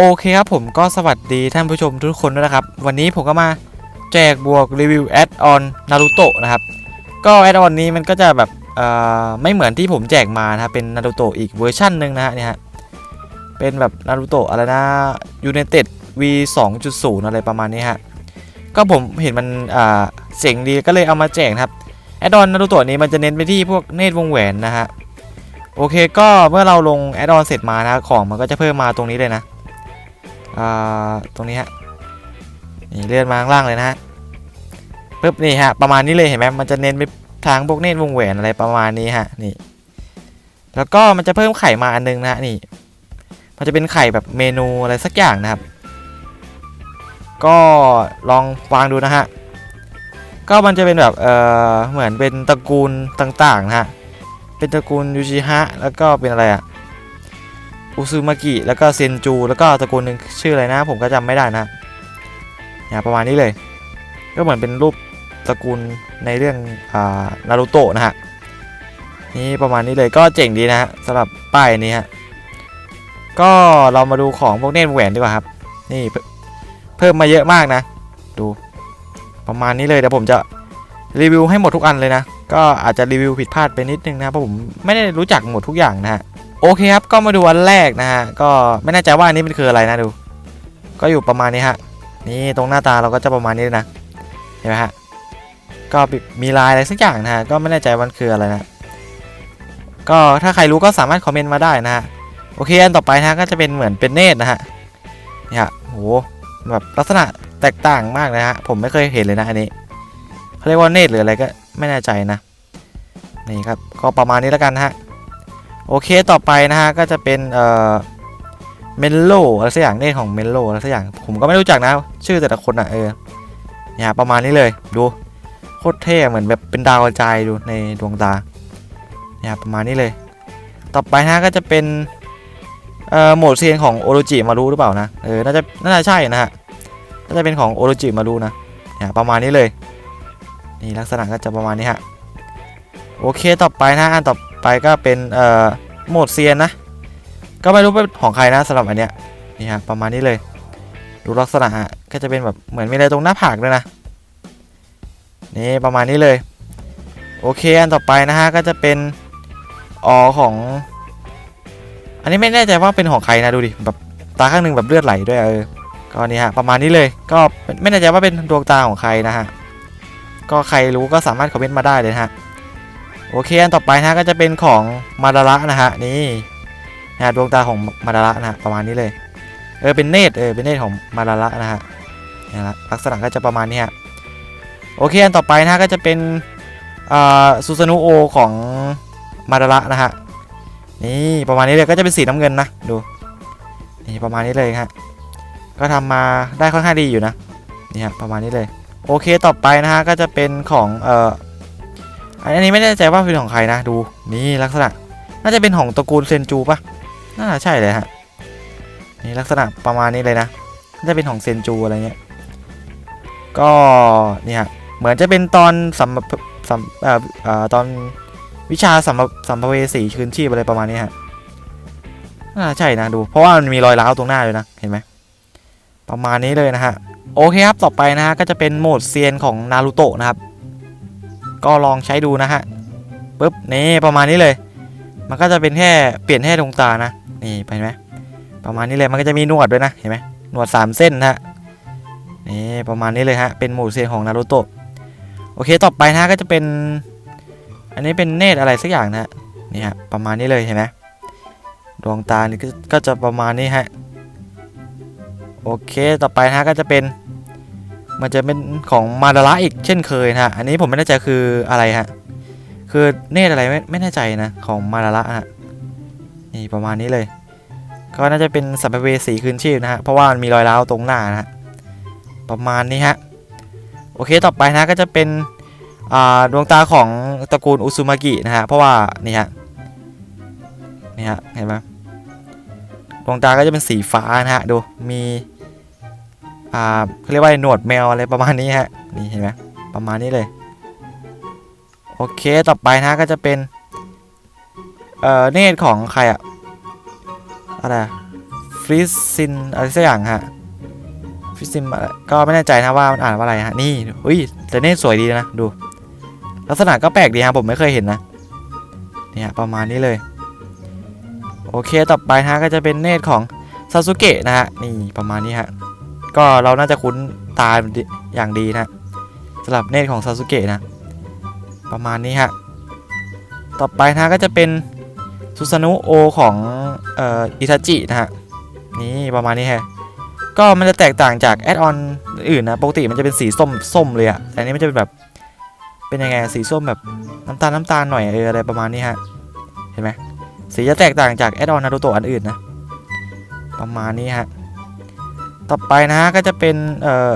โอเคครับผมก็สวัสดีท่านผู้ชมทุกคนด้วยนะครับ วันนี้ผมก็มาแจกบวกรีวิวแอดออนนารูโตะนะครับ ก็แอดออนนี้มันก็จะแบบไม่เหมือนที่ผมแจกมานะครับเป็นนารูโตะอีกเวอร์ชันหนึ่งนะฮะเนี่ยฮะเป็นแบบนารูโตะอะไรนะยู n i เต็ด V 2.0 อะไรประมาณนี้ฮะก็ผมเห็นมันอ่าเจ๋งดีก็เลยเอามาแจกครับแอดออนนารูโตะนี้มันจะเน้นไปที่พวกเนตรวงแหวนนะฮะโอเคก็เมื่อเราลงแอดออนเสร็จมานะของมันก็จะเพิ่มมาตรงนี้เลยนะ ตรงนี้ฮะนี่เลื่อนมาข้างล่างเลยนะฮะปึ๊บนี่ฮะประมาณนี้เลยเห็นไหมมันจะเน้นไปทางพวกเนตรวงแหวนอะไรประมาณนี้ฮะนี่ แล้วก็มันจะเพิ่มไข่มาอันนึงนะฮะนี่ มันจะเป็นไข่แบบเมนูอะไรสักอย่างนะครับ ก็ลองวางดูนะฮะก็มันจะเป็นแบบเออเหมือนเป็นตระกูลต่างๆนะฮะเป็นตระกูลยูชิฮะแล้วก็เป็นอะไรอะ อุซึมากิแล้วก็เซนจูแล้วก็ตระกูลหนึ่งชื่ออะไรนะผมก็จำไม่ได้นะเนี่ยประมาณนี้เลย ก็เหมือนเป็นรูปตระกูลในเรื่องอ่านารูโตะนะฮะนี่ประมาณนี้เลยก็เจ๋งดีนะฮะสำหรับป้ายนี้ฮะก็เรามาดูของพวกเนตรแหวนดีกว่าครับ นี่เพิ่มเพิ่มมาเยอะมากนะ ดูประมาณนี้เลยเดี๋ยวผมจะรีวิวให้หมดทุกอันเลยนะ ก็อาจจะรีวิวผิดพลาดไปนิดนึงนะเพราะผมไม่ได้รู้จักหมดทุกอย่างนะฮะ โอเคครับ ก็มาดูอันแรกนะฮะ ก็ไม่แน่ใจว่าอันนี้มันคืออะไรนะดู ก็อยู่ประมาณนี้ฮะ นี่ตรงหน้าตาเราก็จะประมาณนี้นะ เห็นไหมฮะ ก็มีลายอะไรสักอย่างนะฮะ ก็ไม่แน่ใจวันคืออะไรนะ ก็ถ้าใครรู้ก็สามารถคอมเมนต์มาได้นะฮะ โอเค อันต่อไปนะก็จะเป็นเหมือนเป็นเนตรนะฮะ นี่ฮะโห แบบลักษณะแตกต่างมากเลยฮะ ผมไม่เคยเห็นเลยนะอันนี้เขาเรียกว่าเนตรหรืออะไรก็ไม่แน่ใจนะ นี่ครับ ก็ประมาณนี้แล้วกันฮะ โอเคต่อไปนะฮะก็จะเป็นเอ่อเมนโลอะไรสักอย่างเนตของเมนโลอะไรสักอย่างผมก็ไม่รู้จักนะ ชื่อแต่ละคนอะเออเนี่ยประมาณนี้เลยดูโคตรเท่เหมือนแบบเป็นดาวกระจายดูในดวงตาเนี่ยประมาณนี้เลย ต่อไปนะก็จะเป็นเอ่อโหมดเซียนของโอโรจิมารู้หรือเปล่านะเออน่าจะน่าจะใช่นะฮะน่าจะเป็นของโอโรจิมารู้นะเนี่ยประมาณนี้เลยนี่ลักษณะก็จะประมาณนี้ฮะ โอเคต่อไปนะอันต่อไปก็เป็นเอ่อโหมดเซียนนะ ก็ไม่รู้เป็นของใครนะสำหรับอันเนี้ยนี่ฮะประมาณนี้เลย ดูลักษณะฮะก็จะเป็นแบบเหมือนมีอะไรตรงหน้าผากด้วยนะนี่ประมาณนี้เลย โอเคอันต่อไปนะฮะก็จะเป็นออของ อันนี้ไม่แน่ใจว่าเป็นของใครนะดูดิแบบตาข้างหนึ่งแบบเลือดไหลด้วยเออก็นี่ฮะประมาณนี้เลยก็ไม่แน่ใจว่าเป็นดวงตาของใครนะฮะก็ใครรู้ก็สามารถคอมเมนต์มาได้เลยฮะ โอเคอันต่อไปนะก็จะเป็นของมาดาระนะฮะนี่นะดวงตาของมาดาระนะฮะประมาณนี้เลยเออเป็นเนตเออเป็นเนตของมาดาระนะฮะนี่ละลักษณะก็จะประมาณนี้ฮะโอเคอันต่อไปนะก็จะเป็นอ่าซูซานุโอของมาดาระนะฮะนี่ประมาณนี้เลยก็จะเป็นสีน้ำเงินนะดูนี่ประมาณนี้เลยฮะก็ทำมาได้ค่อนข้างดีอยู่นะนี่ฮะประมาณนี้เลยโอเคต่อไปนะฮะก็จะเป็นของเอ่อ อันนี้ไม่แน่ใจว่าเป็นของใครนะดูนี่ลักษณะ น่าจะเป็นของตระกูลเซนจูปะน่าใช่เลยฮะนี่ลักษณะประมาณนี้เลยนะน่าจะเป็นของเซนจูอะไรเงี้ยก็เนี่ยเหมือนจะเป็นตอนสัมสัมเอ่อเอ่อตอนวิชาสัมสัมภเวสีคืนชีพอะไรประมาณนี้ฮะน่าใช่นะดู เพราะว่ามันมีรอยร้าวตรงหน้าเลยนะเห็นไหมประมาณนี้เลยนะฮะโอเคครับต่อไปนะฮะก็จะเป็นโหมดเซียนของนารูโตะนะครับ ก็ลองใช้ดูนะฮะปุ๊บนี่ประมาณนี้เลย มันก็จะเป็นแค่เปลี่ยนแค่ดวงตานะนี่ไปไหมประมาณนี้เลยมันก็จะมีหนวดด้วยนะเห็นไหมหนวด 3 เส้นนะฮะนี่ประมาณนี้เลยฮะเป็นหมู่เซียนของนารูโตะโอเคต่อไปนะก็จะเป็น อันนี้เป็นเนตรอะไรสักอย่างนะฮะนี่ฮะประมาณนี้เลยเห็นไหมดวงตานี่ก็ก็จะประมาณนี้ฮะโอเคต่อไปนะก็จะเป็น มันจะเป็นของมาดาระอีกเช่นเคยนะฮะ อันนี้ผมไม่แน่ใจคืออะไรฮะ คือเนตอะไรไม่ไม่แน่ใจนะของมาดาระฮะ นี่ประมาณนี้เลย ก็น่าจะเป็นสัมภเวสีคืนชีพนะฮะ เพราะว่ามันมีรอยร้าวตรงหน้านะฮะ ประมาณนี้ฮะ โอเคต่อไปนะก็จะเป็นดวงตาของตระกูลอุซุมากินะฮะ เพราะว่านี่ฮะ นี่ฮะ เห็นไหมดวงตาก็จะเป็นสีฟ้านะฮะ ดู มี อ่าเขาเรียกว่าหนวดแมวอะไรประมาณนี้ฮะนี่เห็นไหมประมาณนี้เลยโอเคต่อไปนะก็จะเป็นเอ่อเนตของใครอะอะไรฟฟิสซินอะไรสักอย่างฮะฟิซินก็ไม่แน่ใจนะว่ามันอ่านว่าอะไรฮะนี่อุ้ยแต่เนี่สวยดีนะดู ลักษณะก็แปลกดีฮะผมไม่เคยเห็นนะเนี่ยประมาณนี้เลย โอเคต่อไปฮะก็จะเป็นเนตของซาสุเกะนะฮะนี่ประมาณนี้ฮะ ก็เราน่าจะคุ้นตาอย่างดีนะสำหรับเนตรของซาสุเกะนะ ประมาณนี้ฮะ ต่อไปนะก็จะเป็นซูซานุโอของเอ่ออิทาจินะฮะ นี่ประมาณนี้ฮะ ก็มันจะแตกต่างจากแอดออนอื่นนะ ปกติมันจะเป็นสีส้มส้มเลยอะแต่อันนี้มันจะเป็นแบบเป็นยังไงสีส้มแบบน้ำตาลน้ำตาลหน่อยเอออะไรประมาณนี้ฮะ เห็นไหมสีจะแตกต่างจากแอดออนนารูโตะอันอื่นนะ ประมาณนี้ฮะ ต่อไปนะฮะก็จะเป็นเอ่อ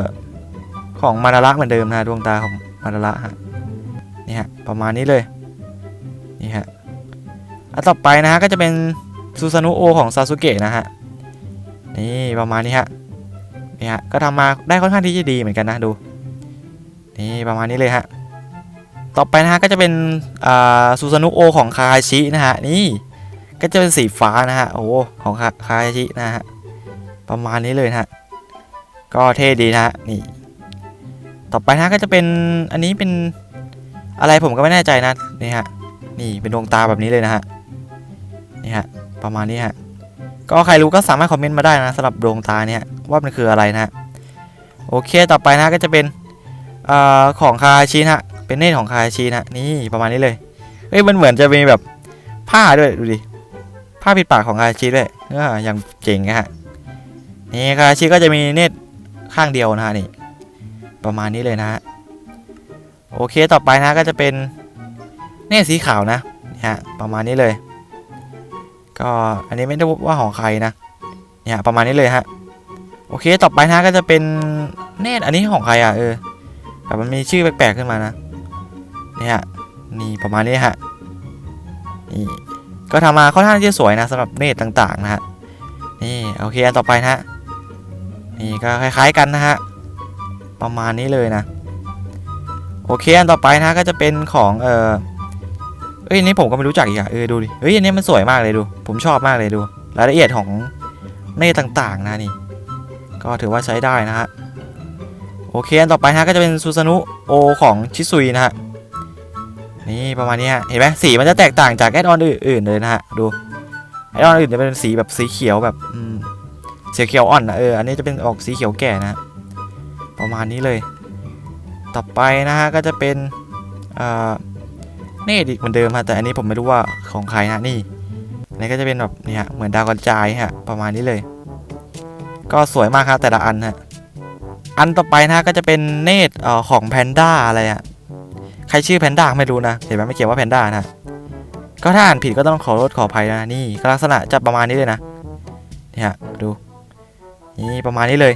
ของมาดาระเหมือนเดิมนะดวงตาของมาดาระฮะนี่ฮะประมาณนี้เลยนี่ฮะอันต่อไปนะฮะก็จะเป็นซูซานุโอของซาสุเกะนะฮะนี่ประมาณนี้ฮะนี่ฮะก็ทำมาได้ค่อนข้างที่จะดีเหมือนกันนะดูนี่ประมาณนี้เลยฮะต่อไปนะฮะก็จะเป็นอ่าซูซานุโอของคาฮาชินะฮะนี่ก็จะเป็นสีฟ้านะฮะโอ้ของคาคาฮาชินะฮะประมาณนี้เลยนะฮะ ก็เท่ดีนะฮะนี่ ต่อไปนะก็จะเป็นอันนี้เป็นอะไรผมก็ไม่แน่ใจนะนี่ฮะนี่เป็นดวงตาแบบนี้เลยนะฮะนี่ฮะประมาณนี้ฮะก็ใครรู้ก็สามารถคอมเมนต์มาได้นะสำหรับดวงตาเนี่ยว่ามันคืออะไรนะฮะโอเคต่อไปนะก็จะเป็นอ่าของคาชินะฮะเป็นเนตของคาชินะนี่ประมาณนี้เลยเอ้ยมันเหมือนจะมีแบบผ้าด้วยดูดิผ้าปิดปากของคาชิด้วยเอออย่างเจ๋งอะฮะนี่คาชิก็จะมีเนต ข้างเดียวนะฮะนี่ ประมาณนี้เลยนะฮะโอเคต่อไปนะก็จะเป็นเนตรสีขาวนะนี่ฮะประมาณนี้เลย ก็อันนี้ไม่ได้ว่าของใครนะเนี่ยประมาณนี้เลยฮะโอเคต่อไปนะก็จะเป็นเนตอันนี้ของใครอะเออแบบมันมีชื่อแปลกๆขึ้นมานะนี่ฮะนี่ประมาณนี้ฮะนี่ก็ทำมาค่อนข้างที่จะสวยนะสำหรับเนตต่างๆนะฮะนี่โอเคอันต่อไปนะฮะ นี่ก็คล้าย ๆกันนะฮะ ประมาณนี้เลยนะ โอเคอันต่อไปนะก็จะเป็นของเออเอ้ยนนี้ผมก็ไม่รู้จักอีกอะเออดูดิเฮ้ยอันนี้มันสวยมากเลยดู ผมชอบมากเลยดู รายละเอียดของเนตรต่างๆนะนี่ ก็ถือว่าใช้ได้นะฮะโอเคอันต่อไปฮะก็จะเป็นซูซานุโอของชิซุยนะฮะนี่ประมาณนี้ฮะเห็นไหมสีมันจะแตกต่างจากแอดออนอื่นๆเลยนะฮะดูแอดออนอื่นจะเป็นสีแบบสีเขียวแบบ อืมสีเขียวอ่อนนะเอออันนี้จะเป็นออกสีเขียวแก่นะ ประมาณนี้เลย ต่อไปนะฮะก็จะเป็นเนตอีกเหมือนเดิมฮะแต่อันนี้ผมไม่รู้ว่าของใครนะนี่อันนี้ก็จะเป็นแบบนี่ฮะเหมือนดาวกระจายฮะประมาณนี้เลย ก็สวยมากครับแต่ละอันฮะอันต่อไปนะก็จะเป็นเนตเอ่อของแพนด้าอะไรอะใครชื่อแพนด้าไม่รู้นะเห็นไหมไม่เขียนว่าแพนด้านะก็ถ้าอ่านผิดก็ต้องขอโทษขออภัยนะนี่ลักษณะจะประมาณนี้เลยนะนี่ฮะดู นี่ประมาณนี้เลย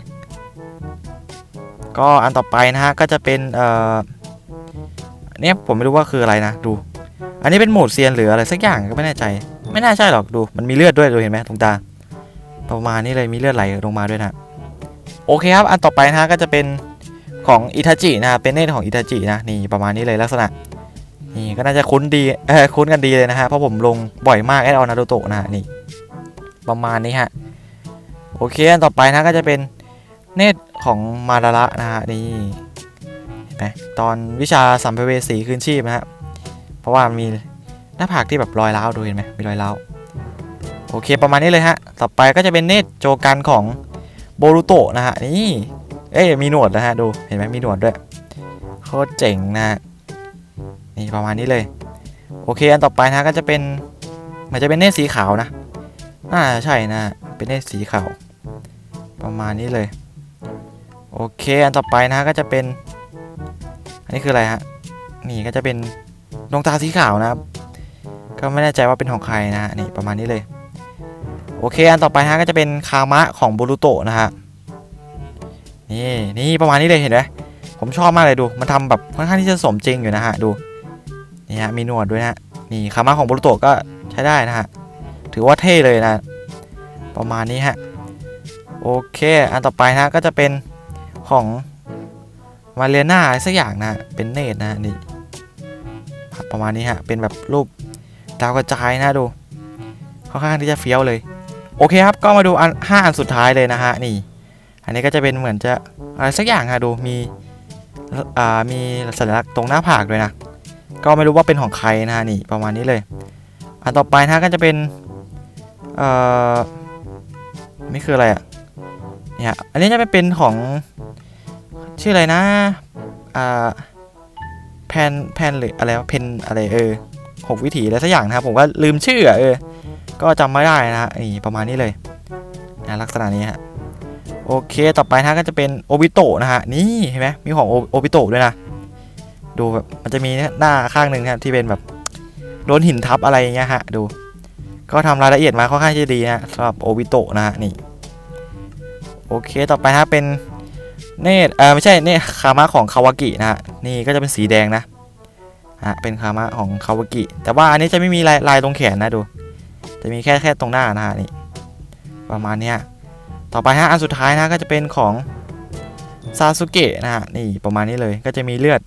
ก็อันต่อไปนะฮะก็จะเป็นเอ่อันเนี่ยผมไม่รู้ว่าคืออะไรนะดู อันนี้เป็นโหมดเซียนหรืออะไรสักอย่างก็ไม่แน่ใจ ไม่น่าใช่หรอกดู มันมีเลือดด้วยดูเห็นไหมตรงตา ประมาณนี้เลยมีเลือดไหลลงมาด้วยนะโอเคครับ อันต่อไปนะฮะก็จะเป็นของอิทาจินะเป็นเนตของอิทาจินะนี่ประมาณนี้เลยลักษณะนี่ก็น่าจะคุ้นดีเออคุ้นกันดีเลยนะฮะเพราะผมลงบ่อยมากแอดออนนารูโตะนะนี่ประมาณนี้ฮะ โอเคอันต่อไปนะก็จะเป็นเนตรของมาดาระนะฮะนี่เห็นไหมตอนวิชาสัมภเวสีคืนชีพนะฮะเพราะว่ามีหน้าผากที่แบบรอยร้าวดูเห็นไหมมีรอยร้าวโอเคประมาณนี้เลยฮะต่อไปก็จะเป็นเนตรโจกันของโบรูโตะนะฮะนี่เอ้ยมีหนวดนะฮะดูเห็นไหมมีหนวดด้วยโคตรเจ๋งนะฮะนี่ประมาณนี้เลย โอเคอันต่อไปนะก็จะเป็นมันจะเป็นเนตรสีขาวนะน่าจะใช่นะเป็นเนตรสีขาว ประมาณนี้เลย โอเค อันต่อไปนะก็จะเป็น อันนี้คืออะไรฮะ นี่ก็จะเป็นดวงตาสีขาวนะครับ ก็ไม่แน่ใจว่าเป็นของใครนะฮะ นี่ประมาณนี้เลย โอเค อันต่อไปนะฮะก็จะเป็นคามะของบูรุโตะนะฮะ นี่นี่ประมาณนี้เลยเห็นไหมผมชอบมากเลยดู มันทำแบบค่อนข้างที่จะสมจริงอยู่นะฮะดู นี่ฮะมีหนวดด้วยนะ นี่คามะของบูรุโตะก็ใช้ได้นะฮะ ถือว่าเท่เลยนะ ประมาณนี้ฮะ โอเค อันต่อไปนะก็จะเป็นของมาเรียนาอะไรสักอย่างนะ เป็นเนตนะนี่ประมาณนี้ฮะ เป็นแบบรูปดาวกระจายนะดูค่อนข้างที่จะเฟี้ยวเลย โอเคครับ ก็มาดูอันห้าอันสุดท้ายเลยนะฮะนี่ อันนี้ก็จะเป็นเหมือนจะอะไรสักอย่างฮะดูมีอ่ามีสัญลักษณ์ตรงหน้าผากด้วยนะ ก็ไม่รู้ว่าเป็นของใครนะฮะนี่ประมาณนี้เลย อันต่อไปนะก็จะเป็นเอ่อไม่คืออะไรอะ เนี่ย อันนี้จะเป็นของ ชื่ออะไรนะ อ่า แพน แพนหรืออะไรวเพนอะไรเออหกวิถีอะไรสักอย่างนะครับ ผมก็ลืมชื่อเออ ก็จำไม่ได้นะฮะนี่ประมาณนี้เลยนะลักษณะนี้ฮะ โอเค ต่อไปนะก็จะเป็นโอบิโตะนะฮะ นี่เห็นไหมมีของโอบิโตะด้วยนะ ดูแบบมันจะมีหน้าข้างหนึ่งนะครับที่เป็นแบบโดนหินทับอะไรอย่างเงี้ยฮะ ดู ก็ทำรายละเอียดมาค่อนข้างจะดีนะสำหรับโอบิโตะนะฮะ นี่ โอเคต่อไปนะเป็นเนตเออไม่ใช่เนตคามะของคาวากินะฮะนี่ก็จะเป็นสีแดงนะฮะเป็นคามะของคาวากิ แต่ว่าอันนี้จะไม่มีลายลายตรงแขนนะดู จะมีแค่แค่ตรงหน้านะฮะนี่ประมาณเนี้ยต่อไปฮะอันสุดท้ายนะก็จะเป็นของซาสุเกะนะฮะนี่ประมาณนี้เลยก็จะมีเลือด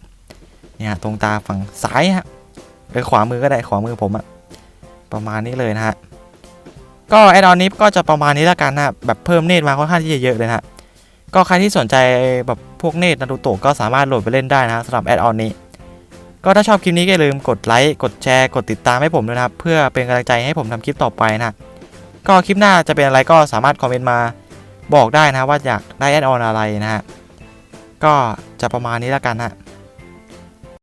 เนี่ยตรงตาฝั่งซ้ายฮะเออขวามือก็ได้ขวามือผมอะประมาณนี้เลยนะฮะ ก็แอดออนนี้ก็จะประมาณนี้ละกันนะแบบเพิ่มเนตมาค่อนข้างที่จะเยอะเลยนะก็ใครที่สนใจแบบพวกเนตนารูโตะก็สามารถโหลดไปเล่นได้นะสำหรับแอดออนนี้ ก็ถ้าชอบคลิปนี้ก็อย่าลืมกดไลค์กดแชร์กดติดตามให้ผมด้วยนะครับ เพื่อเป็นกำลังใจให้ผมทำคลิปต่อไปนะก็คลิปหน้าจะเป็นอะไรก็สามารถคอมเมนต์มาบอกได้นะว่าอยากได้แอดออนอะไรนะฮะก็จะประมาณนี้แล้วกันฮะ